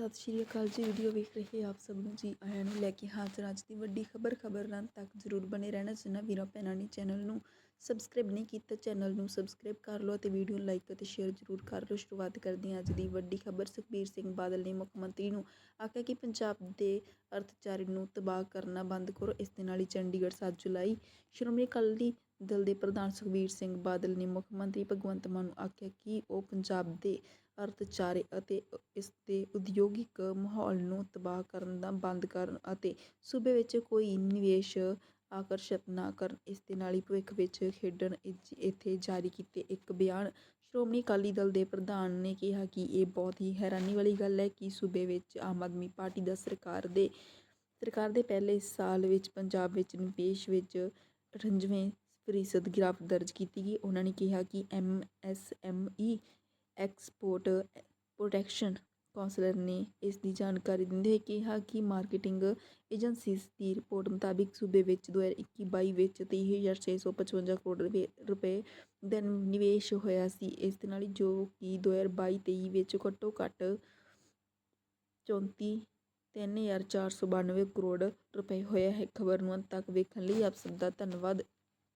ਸਤਿ ਸ਼੍ਰੀ ਅਕਾਲ ਜੀ ਵੀਡੀਓ ਵੇਖ ਰਹੇ ਆਪ ਸਭ ਨੂੰ ਜੀ, ਆਇਆਂ ਨੂੰ ਲੈ ਕੇ ਹਾਜ਼ਰ ਅੱਜ ਦੀ ਵੱਡੀ ਖਬਰ, ਖਬਰਾਂ ਤੱਕ ਜ਼ਰੂਰ ਬਣੇ ਰਹਿਣਾ ਜਿਨ੍ਹਾਂ ਵੀਰਾਂ ਭੈਣਾਂ ਨੇ ਚੈਨਲ ਨੂੰ ਸਬਸਕ੍ਰਾਈਬ ਨਹੀਂ ਕੀਤਾ ਚੈਨਲ ਨੂੰ ਸਬਸਕ੍ਰਾਈਬ ਕਰ ਲਓ ਅਤੇ ਵੀਡੀਓ ਨੂੰ ਲਾਈਕ ਅਤੇ ਸ਼ੇਅਰ ਜ਼ਰੂਰ ਕਰ ਲਓ। ਸ਼ੁਰੂਆਤ ਕਰਦੇ ਹਾਂ ਅੱਜ ਦੀ ਵੱਡੀ ਖਬਰ, ਸੁਖਬੀਰ ਸਿੰਘ ਬਾਦਲ ਨੇ ਮੁੱਖ ਮੰਤਰੀ ਨੂੰ ਆਖਿਆ ਕਿ ਪੰਜਾਬ ਦੇ ਅਰਥਚਾਰੇ ਨੂੰ ਤਬਾਹ ਕਰਨਾ ਬੰਦ ਕਰੋ। ਇਸ ਦੇ ਨਾਲ ਹੀ ਚੰਡੀਗੜ੍ਹ 7 ਜੁਲਾਈ ਸ਼੍ਰੋਮਣੀ ਅਕਾਲੀ ਦਲ ਦੇ ਪ੍ਰਧਾਨ ਸੁਖਬੀਰ ਸਿੰਘ ਬਾਦਲ ਨੇ ਮੁੱਖ ਮੰਤਰੀ ਭਗਵੰਤ ਮਾਨ ਨੂੰ ਆਖਿਆ ਕਿ ਉਹ ਪੰਜਾਬ ਦੇ ਅਰਥਚਾਰੇ ਅਤੇ ਇਸ ਦੇ ਉਦਯੋਗਿਕ ਮਾਹੌਲ ਨੂੰ ਤਬਾਹ ਕਰਨ ਦਾ ਬੰਦ ਕਰਨ ਅਤੇ ਸੂਬੇ ਵਿੱਚ ਕੋਈ ਨਿਵੇਸ਼ ਆਕਰਸ਼ਿਤ ਨਾ ਕਰਨ, ਇਸ ਦੇ ਨਾਲ ਹੀ ਭਵਿੱਖ ਵਿੱਚ ਖੇਡਣ ਇੱਥੇ ਜਾਰੀ ਕੀਤੇ ਇੱਕ ਬਿਆਨ ਸ਼੍ਰੋਮਣੀ ਅਕਾਲੀ ਦਲ ਦੇ ਪ੍ਰਧਾਨ ਨੇ ਕਿਹਾ ਕਿ ਇਹ ਬਹੁਤ ਹੀ ਹੈਰਾਨੀ ਵਾਲੀ ਗੱਲ ਹੈ ਕਿ ਸੂਬੇ ਵਿੱਚ ਆਮ ਆਦਮੀ ਪਾਰਟੀ ਦਾ ਸਰਕਾਰ ਦੇ ਸਰਕਾਰ ਦੇ ਪਹਿਲੇ ਸਾਲ ਵਿੱਚ ਪੰਜਾਬ ਵਿੱਚ ਨਿਵੇਸ਼ ਵਿੱਚ 98 ਫੀਸਦ ਗਿਰਾਵਟ ਦਰਜ ਕੀਤੀ ਗਈ। ਉਹਨਾਂ ਨੇ ਕਿਹਾ ਕਿ M S M E export protection councillor ਨੇ ਇਸ ਦੀ ਜਾਣਕਾਰੀ ਦਿੰਦੇ ਹੋਏ ਕਿਹਾ ਕਿ ਮਾਰਕੀਟਿੰਗ ਏਜੰਸੀਜ਼ ਦੀ ਰਿਪੋਰਟ ਮੁਤਾਬਿਕ ਸੂਬੇ ਵਿੱਚ 2021-22 ਵਿੱਚ 23655 ਕਰੋੜ ਰੁਪਏ ਰੁਪਏ ਦਾ ਨਿਵੇਸ਼ ਹੋਇਆ ਸੀ। ਇਸ ਦੇ ਨਾਲ ਜੋ ਕਿ 2022-23 ਵਿੱਚ ਘੱਟੋ ਘੱਟ 34 3492 ਕਰੋੜ ਰੁਪਏ ਹੋਇਆ ਹੈ। ਖਬਰ ਨੂੰ ਅੰਤ ਤੱਕ ਵੇਖਣ ਲਈ ਆਪ ਸਭ ਦਾ ਧੰਨਵਾਦ।